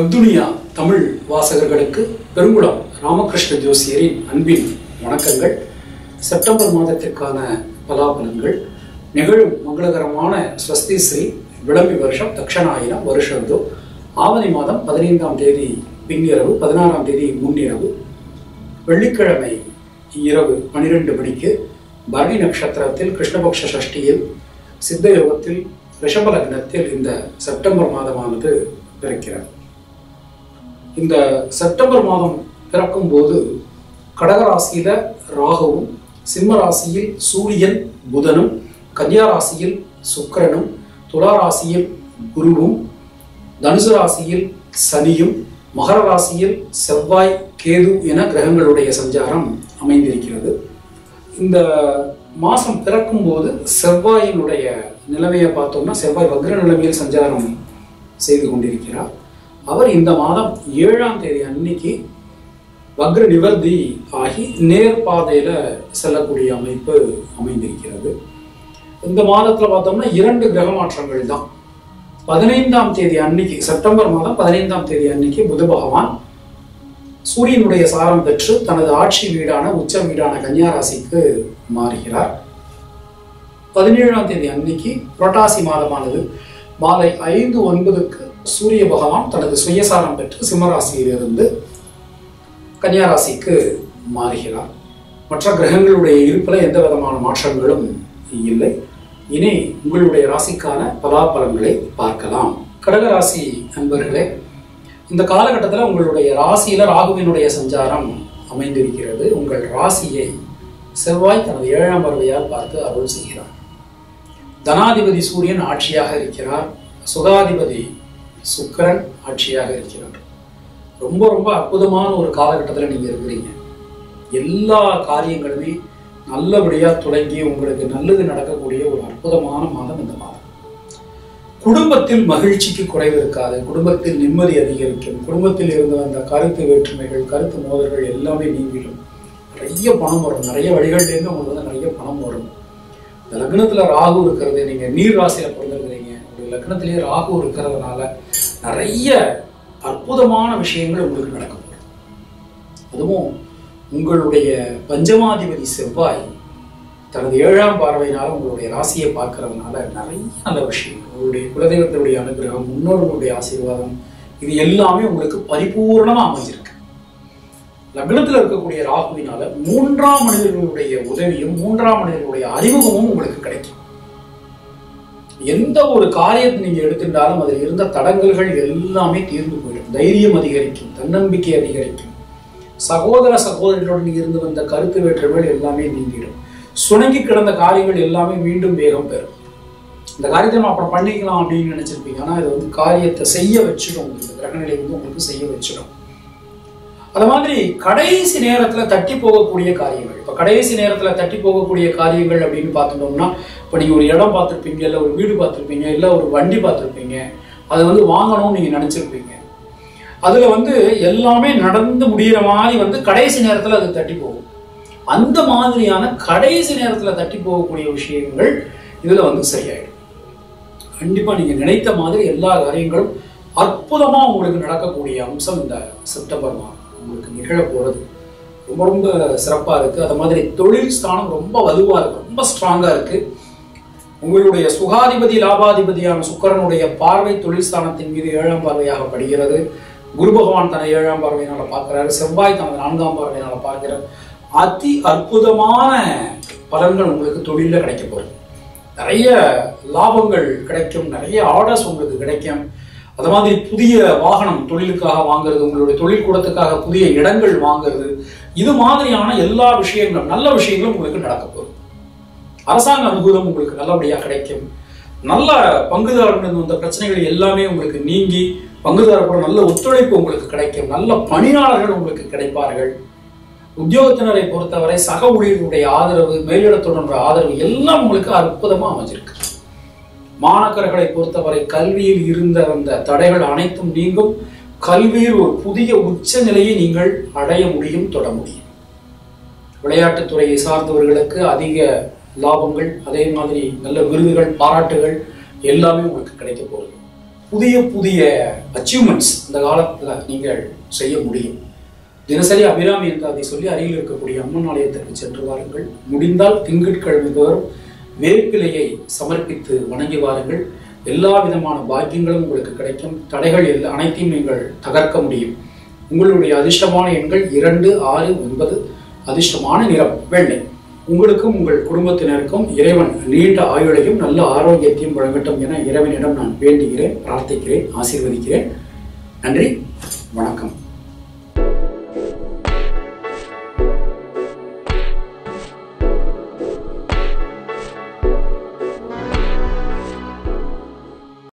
வெப்துனியா தமிழ் வாசகர்களுக்கு பெருங்குளம் ராமகிருஷ்ண ஜோசியரின் அன்பின் வணக்கங்கள். செப்டம்பர் மாதத்திற்கான பலாபலன்கள். நிகழும் மங்களகரமான ஸ்வஸ்தி ஸ்ரீ விளம்பி வருஷம் தக்ஷணாயினம் வருஷந்தோ ஆவணி மாதம் பதினைந்தாம் தேதி பின்னிரவு பதினாறாம் தேதி முன்னிரவு. வெள்ளிக்கிழமை இரவு பனிரெண்டு மணிக்கு பரணி நட்சத்திரத்தில் கிருஷ்ணபக்ஷ சஷ்டியில் சித்த யோகத்தில் ரிஷப லக்னத்தில் இந்த செப்டம்பர் மாதமானது பிறக்கிறது. இந்த செப்டம்பர் மாதம் பிறக்கும் போது கடகராசியில ராகுவும் சிம்ம ராசியில் சூரியன் புதனும் கன்னியா ராசியில் சுக்கிரனும் துலா ராசியில் குருவும் தனுசு ராசியில் சனியும் மகர ராசியில் செவ்வாய் கேது என கிரகங்களுடைய சஞ்சாரம் அமைந்திருக்கிறது. இந்த மாதம் பிறக்கும் போது செவ்வாயினுடைய நிலைமையை பார்த்தோம்னா செவ்வாய் வக்ர நிலைமையில் சஞ்சாரம் செய்து கொண்டிருக்கிறார். அவர் இந்த மாதம் ஏழாம் தேதி அன்னைக்கு வக்ர நிவர்த்தி ஆகி நேர் பாதையில செல்லக்கூடிய அமைப்பு அமைந்திருக்கிறது. இந்த மாதத்துல பார்த்தோம்னா இரண்டு கிரக மாற்றங்கள் தான். பதினைந்தாம் தேதி அன்னைக்கு செப்டம்பர் மாதம் பதினைந்தாம் தேதி அன்னைக்கு புத பகவான் சூரியனுடைய சாரம் பெற்று தனது ஆட்சி வீடான உச்ச வீடான கன்னியா ராசிக்கு மாறுகிறார். பதினேழாம் தேதி அன்னைக்கு புரட்டாசி மாதமானது. மாலை ஐந்து ஒன்பதுக்கு சூரிய பகவான் தனது சுயசாரம் பெற்று சிம்மராசியிலிருந்து கன்னியாராசிக்கு மாறுகிறார். மற்ற கிரகங்களுடைய இருப்பில் எந்த விதமான மாற்றங்களும் இல்லை. இனி உங்களுடைய ராசிக்கான பலாபலன்களை பார்க்கலாம். கடகராசி நண்பர்களே இந்த காலகட்டத்தில் உங்களுடைய ராசியில் ராகுவினுடைய சஞ்சாரம் அமைந்திருக்கிறது. உங்கள் ராசியை செவ்வாய் தனது ஏழாம் பார்வையால் பார்த்து அருள் செய்கிறார். தனாதிபதி சூரியன் ஆட்சியாக இருக்கிறார். சுகாதிபதி சுக்கரன் ஆட்சியாக இருக்கிறார். ரொம்ப ரொம்ப அற்புதமான ஒரு காலகட்டத்தில் நீங்க இருக்கிறீங்க. எல்லா காரியங்களுமே நல்லபடியா தொடங்கி உங்களுக்கு நல்லது நடக்கக்கூடிய ஒரு அற்புதமான மாதம் இந்த மாதம். குடும்பத்தில் மகிழ்ச்சிக்கு குறைவு இருக்காது. குடும்பத்தில் நிம்மதி அதிகரிக்கும். குடும்பத்தில் இருந்து வந்த கருத்து வேற்றுமைகள் கருத்து மோதல்கள் எல்லாமே நீங்கிடும். நிறைய பணம் வரும். நிறைய வழிகள்லேருந்து உங்களுக்கு வந்து நிறைய பணம் வரும். இந்த லக்னத்துல ராகு இருக்கிறது. நீங்க நீர் ராசியில் லக்னத்திலேயே ராகு இருக்கிறதுனால நிறைய அற்புதமான விஷயங்கள் உங்களுக்கு நடக்கும். அதுவும் உங்களுடைய பஞ்சமாதிபதி செவ்வாய் தனது ஏழாம் பார்வையினால் உங்களுடைய ராசியை பார்க்கறதுனால நிறைய நல்ல விஷயம். உங்களுடைய குலதெய்வத்தினுடைய அனுகிரகம் முன்னோர்களுடைய ஆசீர்வாதம் இது எல்லாமே உங்களுக்கு பரிபூர்ணமா அமைஞ்சிருக்கு. லக்னத்தில் இருக்கக்கூடிய ராகுவினால மூன்றாம் மனிதர்களுடைய உதவியும் மூன்றாம் மனிதர்களுடைய அறிமுகமும் உங்களுக்கு கிடைக்கும். எந்த ஒரு காரியத்தை நீங்க எடுத்துட்டாலும் அதில் இருந்த தடங்கல்கள் எல்லாமே தீர்ந்து போயிடும். தைரியம் அதிகரிக்கும் தன்னம்பிக்கை அதிகரிக்கும். சகோதர சகோதரிகளுடன் இருந்து வந்த கருத்து வேற்றுமைகள் எல்லாமே நீங்கிடும். சுணங்கி கிடந்த காரியங்கள் எல்லாமே மீண்டும் வேகம் பெறும். இந்த காரியத்தை நம்ம அப்புறம் பண்ணிக்கலாம் அப்படின்னு நினைச்சிருப்பீங்க. ஆனால் இது வந்து காரியத்தை செய்ய வச்சிடும். உங்களுக்கு கிரகநிலை வந்து உங்களுக்கு செய்ய வச்சிடும். அது மாதிரி கடைசி நேரத்தில் தட்டி போகக்கூடிய காரியங்கள். இப்போ கடைசி நேரத்தில் தட்டி போகக்கூடிய காரியங்கள் அப்படின்னு பார்த்துட்டோம்னா இப்போ நீங்கள் ஒரு இடம் பார்த்துருப்பீங்க இல்லை ஒரு வீடு பார்த்துருப்பீங்க இல்லை ஒரு வண்டி பார்த்துருப்பீங்க அதை வந்து வாங்கணும்னு நீங்கள் நினச்சிருப்பீங்க. அதில் வந்து எல்லாமே நடந்து முடிகிற மாதிரி வந்து கடைசி நேரத்தில் அது தட்டி போகும். அந்த மாதிரியான கடைசி நேரத்தில் தட்டி போகக்கூடிய விஷயங்கள் இதில் வந்து சரியாயிடும். கண்டிப்பாக நீங்கள் நினைத்த மாதிரி எல்லா காரியங்களும் அற்புதமாக உங்களுக்கு நடக்கக்கூடிய அம்சம் இந்த செப்டம்பர் மாதம். உங்களுக்கு நிகழ ரொம்ப ரொம்ப சிறப்பாக இருக்குது அது மாதிரி தொழில் ஸ்தானம் ரொம்ப வலுவாக இருக்குது ரொம்ப ஸ்ட்ராங்காக இருக்குது உங்களுடைய சுகாதிபதி லாபாதிபதியான சுக்கரனுடைய பார்வை தொழில் ஸ்தானத்தின் மீது ஏழாம் பார்வையாக படுகிறது. குரு பகவான் தனது ஏழாம் பார்வையினால பார்க்கிறாரு. செவ்வாய் தனது நான்காம் பார்வையினால பார்க்கிறார். அதி அற்புதமான பலன்கள் உங்களுக்கு தொழிலில் கிடைக்க போகுது. நிறைய லாபங்கள் கிடைக்கும். நிறைய ஆர்டர்ஸ் உங்களுக்கு கிடைக்கும். அது மாதிரி புதிய வாகனம் தொழிலுக்காக வாங்குறது உங்களுடைய தொழில் கூடத்துக்காக புதிய இடங்கள் வாங்குறது இது மாதிரியான எல்லா விஷயங்களும் நல்ல விஷயங்களும் உங்களுக்கு நடக்க போகுது. அரசாங்க அனுகூலம் உங்களுக்கு நல்லபடியாக கிடைக்கும். நல்ல பங்குதாரர்கள் வந்த பிரச்சனைகள் எல்லாமே உங்களுக்கு நீங்கி பங்குதாரர்களோட நல்ல ஒத்துழைப்பு உங்களுக்கு கிடைக்கும். நல்ல பணியாளர்கள் உங்களுக்கு கிடைப்பார்கள். உத்தியோகத்தினரை பொறுத்தவரை சக ஊழியர்களுடைய ஆதரவு மேலிடத்துடன் ஆதரவு எல்லாம் உங்களுக்கு அற்புதமாக அமைஞ்சிருக்கு. மாணக்கர்களை பொறுத்தவரை கல்வியில் இருந்த அந்த தடைகள் அனைத்தும் நீங்கும். கல்வியில் ஒரு புதிய உச்ச நிலையை நீங்கள் அடைய முடியும் தொட முடியும். விளையாட்டுத்துறையை சார்ந்தவர்களுக்கு அதிக லாபங்கள் அதே மாதிரி நல்ல விருதுகள் பாராட்டுகள் எல்லாமே உங்களுக்கு கிடைக்க போகுது புதிய புதிய அச்சீவ்மெண்ட்ஸ் இந்த காலத்தில் நீங்கள் செய்ய முடியும். தினசரி அபிராமி எந்தாதி சொல்லி அருகில் இருக்கக்கூடிய அம்மன் ஆலயத்திற்கு சென்று வாருங்கள். முடிந்தால் திங்கட்கிழமை தோறும் வேப்பிலையை சமர்ப்பித்து வணங்கி வாருங்கள். எல்லா விதமான பாக்கியங்களும் உங்களுக்கு கிடைக்கும். தடைகள் எல்லா அனைத்தையும் நீங்கள் தகர்க்க முடியும். உங்களுடைய அதிர்ஷ்டமான எண்கள் இரண்டு ஆறு ஒன்பது. அதிர்ஷ்டமான நிறம் வெள்ளை. உங்களுக்கும் உங்கள் குடும்பத்தினருக்கும் இறைவன் நீண்ட ஆயுளையும் நல்ல ஆரோக்கியத்தையும் வழங்கட்டும் என இறைவனிடம் நான் வேண்டுகிறேன் பிரார்த்திக்கிறேன் ஆசீர்வதிக்கிறேன். நன்றி வணக்கம்.